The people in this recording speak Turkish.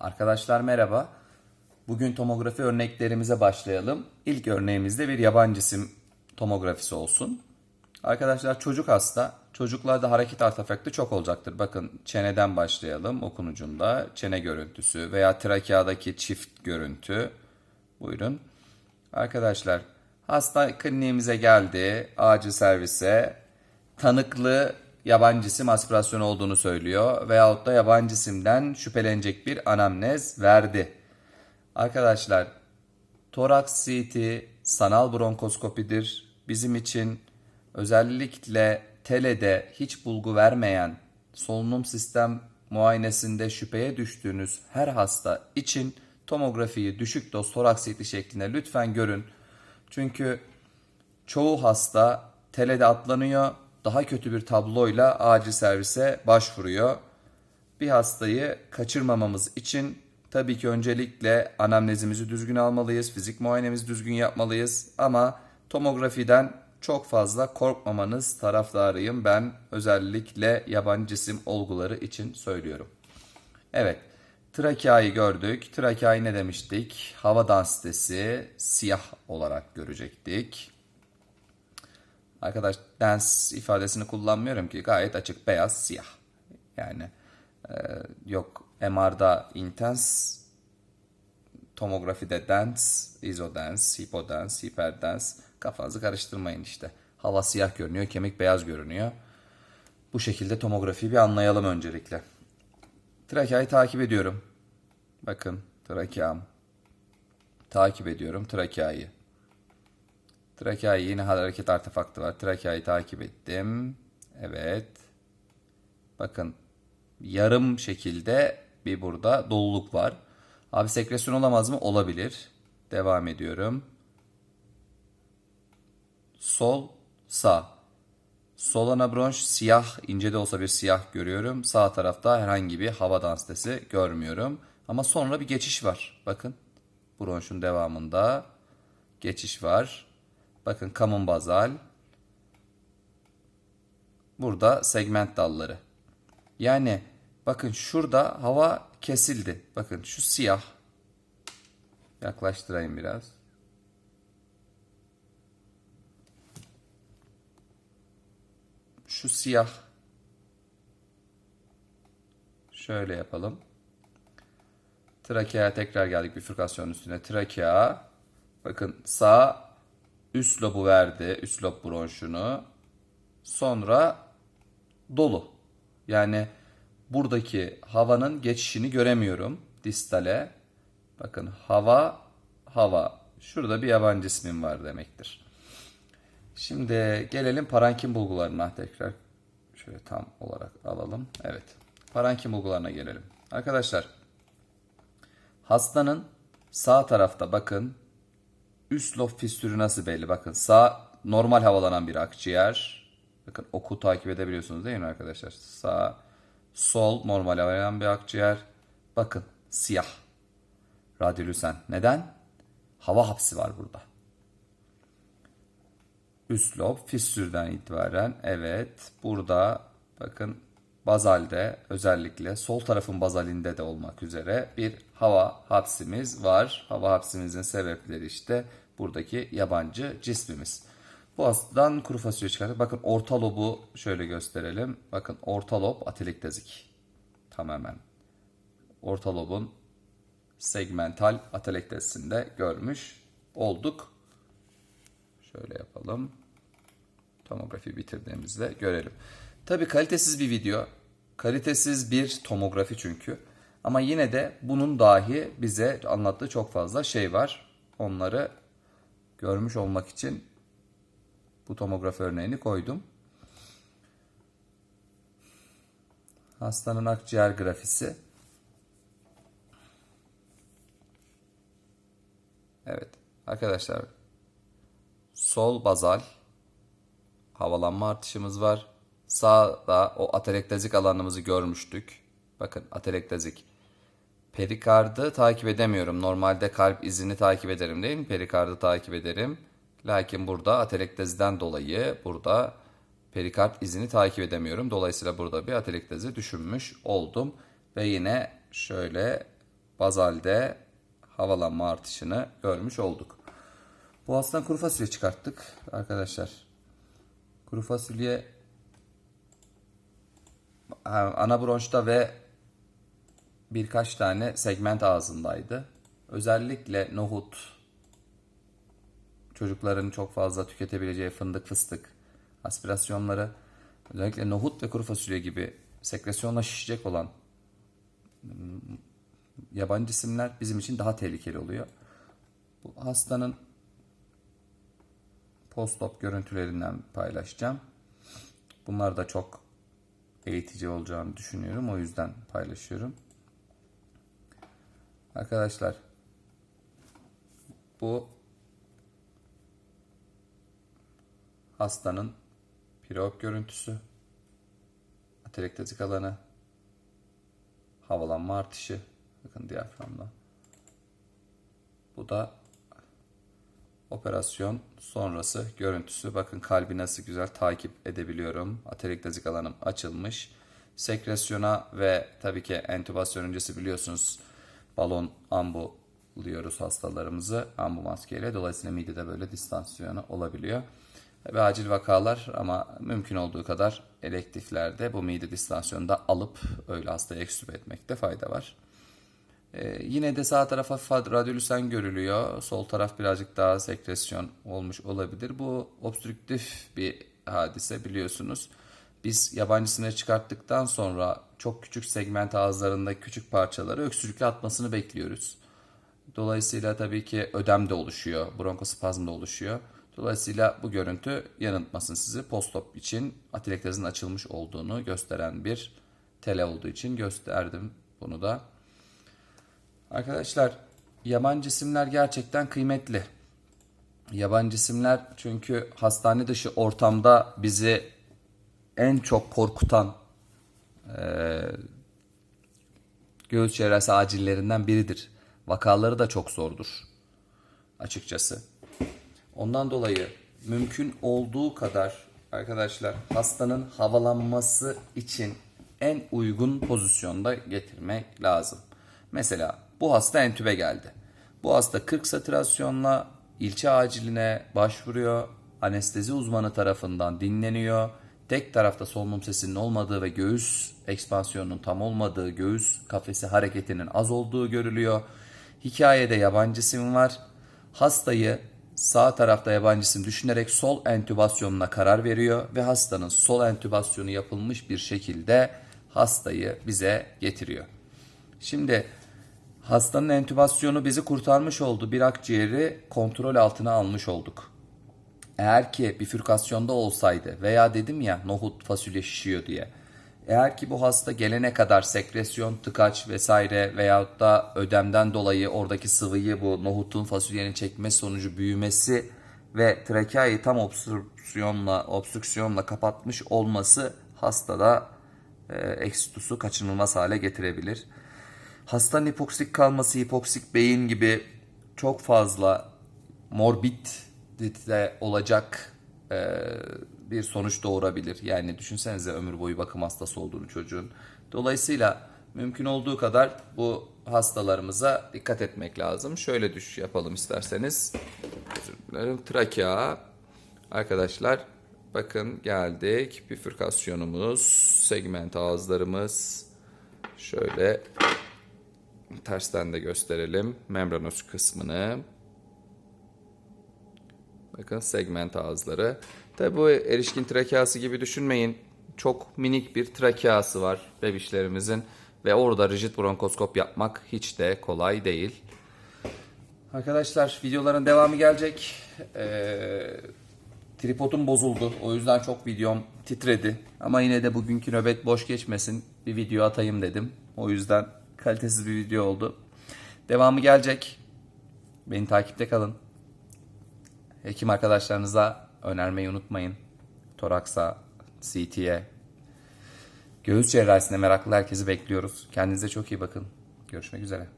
Arkadaşlar merhaba. Bugün tomografi örneklerimize başlayalım. İlk örneğimizde bir yabancı isim tomografisi olsun. Arkadaşlar çocuk hasta. Çocuklarda hareket artefakti çok olacaktır. Bakın çeneden başlayalım okunucunda. Çene görüntüsü veya trakeadaki çift görüntü. Buyurun. Arkadaşlar hasta kliniğimize geldi. Acil servise. Tanıklı yabancı isim aspirasyon olduğunu söylüyor. Veyahut da yabancı isimden şüphelenecek bir anamnez verdi. Arkadaşlar toraks CT sanal bronkoskopidir. Bizim için özellikle telede hiç bulgu vermeyen solunum sistem muayenesinde şüpheye düştüğünüz her hasta için tomografiyi düşük doz toraks CT şeklinde lütfen görün. Çünkü çoğu hasta telede atlanıyor, daha kötü bir tabloyla acil servise başvuruyor. Bir hastayı kaçırmamamız için tabii ki öncelikle anamnezimizi düzgün almalıyız, fizik muayenemizi düzgün yapmalıyız ama tomografiden çok fazla korkmamanız taraftarıyım ben özellikle yabancı cisim olguları için söylüyorum. Evet, trakeayı gördük. Trakeayı ne demiştik? Hava densitesi siyah olarak görecektik. Arkadaş dens ifadesini kullanmıyorum ki gayet açık beyaz siyah. Yani e, yok MR'da intense, tomografide dense, isodens, hipodens, hiperdens kafanızı karıştırmayın işte. Hava siyah görünüyor, kemik beyaz görünüyor. Bu şekilde tomografiyi bir anlayalım öncelikle. Trakeayı takip ediyorum. Bakın trakeam. Takip ediyorum trakeayı. Trakeayı yine hareket artefaktı var. Trakeayı takip ettim. Evet. Bakın yarım şekilde bir burada doluluk var. Abi sekresyon olamaz mı? Olabilir. Devam ediyorum. Sol, sağ. Sol ana bronş siyah, ince de olsa bir siyah görüyorum. Sağ tarafta herhangi bir hava densitesi görmüyorum. Ama sonra bir geçiş var. Bakın bronşun devamında geçiş var. Bakın kamun bazal. Burada segment dalları. Yani bakın şurada hava kesildi. Bakın şu siyah. Yaklaştırayım biraz. Şu siyah. Şöyle yapalım. Trakea tekrar geldik bifurkasyonun üstüne. Trakea. Bakın sağ üst lobu verdi. Üst lob bronşunu. Sonra dolu. Yani buradaki havanın geçişini göremiyorum distale. Bakın hava, hava. Şurada bir yabancı ismim var demektir. Şimdi gelelim parankim bulgularına tekrar. Şöyle tam olarak alalım. Evet. Parankim bulgularına gelelim. Arkadaşlar hastanın sağ tarafta bakın üst lob fistürü nasıl belli? Bakın sağ normal havalanan bir akciğer. Bakın oku takip edebiliyorsunuz değil mi arkadaşlar? Sağ, sol normal havalanan bir akciğer. Bakın siyah. Radyolüsen. Neden? Hava hapsi var burada. Üst lob fistürden itibaren evet burada bakın bazalde özellikle sol tarafın bazalinde de olmak üzere bir hava hapsimiz var. Hava hapsimizin sebepleri işte buradaki yabancı cismimiz. Bu hastadan kuru fasulye çıkarttık. Bakın orta lobu şöyle gösterelim. Bakın orta lob atelektazik. Tamamen. Orta lobun segmental atelektezisinde görmüş olduk. Şöyle yapalım. Tomografi bitirdiğimizde görelim. Tabii kalitesiz bir video. Kalitesiz bir tomografi çünkü. Ama yine de bunun dahi bize anlattığı çok fazla şey var. Onları görmüş olmak için bu tomografi örneğini koydum. Hastanın akciğer grafisi. Evet arkadaşlar sol bazal havalanma artışımız var. Sağda o atelektazik alanımızı görmüştük. Bakın atelektazik. Perikardı takip edemiyorum. Normalde kalp izini takip ederim değil mi? Perikardı takip ederim. Lakin burada atelektaziden dolayı burada perikard izini takip edemiyorum. Dolayısıyla burada bir atelektazi düşünmüş oldum. Ve yine şöyle bazalde havalanma artışını görmüş olduk. Bu hastadan kuru fasulye çıkarttık arkadaşlar. Kuru fasulye ana bronşta ve birkaç tane segment ağzındaydı. Özellikle nohut, çocukların çok fazla tüketebileceği fındık, fıstık aspirasyonları, özellikle nohut ve kuru fasulye gibi sekresyonla şişecek olan hmm, yabancı cisimler bizim için daha tehlikeli oluyor. Bu hastanın post-op görüntülerinden paylaşacağım. Bunlar da çok eğitici olacağını düşünüyorum. O yüzden paylaşıyorum. Arkadaşlar bu hastanın preop görüntüsü, atelektazik alanı, havalanma artışı, bakın diyaframda. Bu da operasyon sonrası görüntüsü. Bakın kalbi nasıl güzel takip edebiliyorum. Atelektazik alanım açılmış. Sekresyona ve tabii ki entübasyon öncesi biliyorsunuz balon ambuluyoruz hastalarımızı ambu maskeyle. Dolayısıyla midede böyle distansiyonu olabiliyor. Ve acil vakalar ama mümkün olduğu kadar elektiflerde bu mide distansiyonu da alıp öyle hastayı ekstübe etmekte fayda var. Ee, yine de sağ tarafa radyolüsen görülüyor. Sol taraf birazcık daha sekresyon olmuş olabilir. Bu obstrüktif bir hadise biliyorsunuz. Biz yabancısını çıkarttıktan sonra çok küçük segment ağızlarında küçük parçaları öksürükle atmasını bekliyoruz. Dolayısıyla tabii ki ödem de oluşuyor, bronkospazm da oluşuyor. Dolayısıyla bu görüntü yanıltmasın sizi. Postop için atilektazın açılmış olduğunu gösteren bir tele olduğu için gösterdim bunu da. Arkadaşlar yabancı cisimler gerçekten kıymetli. Yabancı cisimler çünkü hastane dışı ortamda bizi en çok korkutan e, göğüs cerrahisi acillerinden biridir. Vakaları da çok zordur açıkçası. Ondan dolayı mümkün olduğu kadar arkadaşlar hastanın havalanması için en uygun pozisyonda getirmek lazım. Mesela bu hasta entübe geldi. Bu hasta 40 satürasyonla ilçe aciline başvuruyor. Anestezi uzmanı tarafından dinleniyor. Tek tarafta solunum sesinin olmadığı ve göğüs ekspansiyonunun tam olmadığı, göğüs kafesi hareketinin az olduğu görülüyor. Hikayede yabancı sim var. Hastayı sağ tarafta yabancısını düşünerek sol entübasyonuna karar veriyor ve hastanın sol entübasyonu yapılmış bir şekilde hastayı bize getiriyor. Şimdi hastanın entübasyonu bizi kurtarmış oldu. Bir akciğeri kontrol altına almış olduk. Eğer ki bifürkasyonda olsaydı veya dedim ya nohut fasulye şişiyor diye. Eğer ki bu hasta gelene kadar sekresyon, tıkaç vesaire veyahut da ödemden dolayı oradaki sıvıyı bu nohutun fasulyenin çekme sonucu büyümesi ve trakeayı tam obstrüksiyonla, obstrüksiyonla kapatmış olması hastada e, eksitusu kaçınılmaz hale getirebilir. Hastanın hipoksik kalması, hipoksik beyin gibi çok fazla morbid de olacak e, bir sonuç doğurabilir. Yani düşünsenize ömür boyu bakım hastası olduğunu çocuğun. Dolayısıyla mümkün olduğu kadar bu hastalarımıza dikkat etmek lazım. Şöyle düş yapalım isterseniz. Trakea. Arkadaşlar bakın geldik. Bifürkasyonumuz, segment ağızlarımız. Şöyle tersten de gösterelim. Membranos kısmını. Bakın segment ağızları. Tabi bu erişkin trakeası gibi düşünmeyin. Çok minik bir trakeası var bebişlerimizin. Ve orada rigid bronkoskop yapmak hiç de kolay değil. Arkadaşlar videoların devamı gelecek. Ee, tripodum bozuldu. O yüzden çok videom titredi. Ama yine de bugünkü nöbet boş geçmesin. Bir video atayım dedim. O yüzden kalitesiz bir video oldu. Devamı gelecek. Beni takipte kalın. Hekim arkadaşlarınıza önermeyi unutmayın. Toraksa, CT'ye. Göğüs cerrahisine meraklı herkesi bekliyoruz. Kendinize çok iyi bakın. Görüşmek üzere.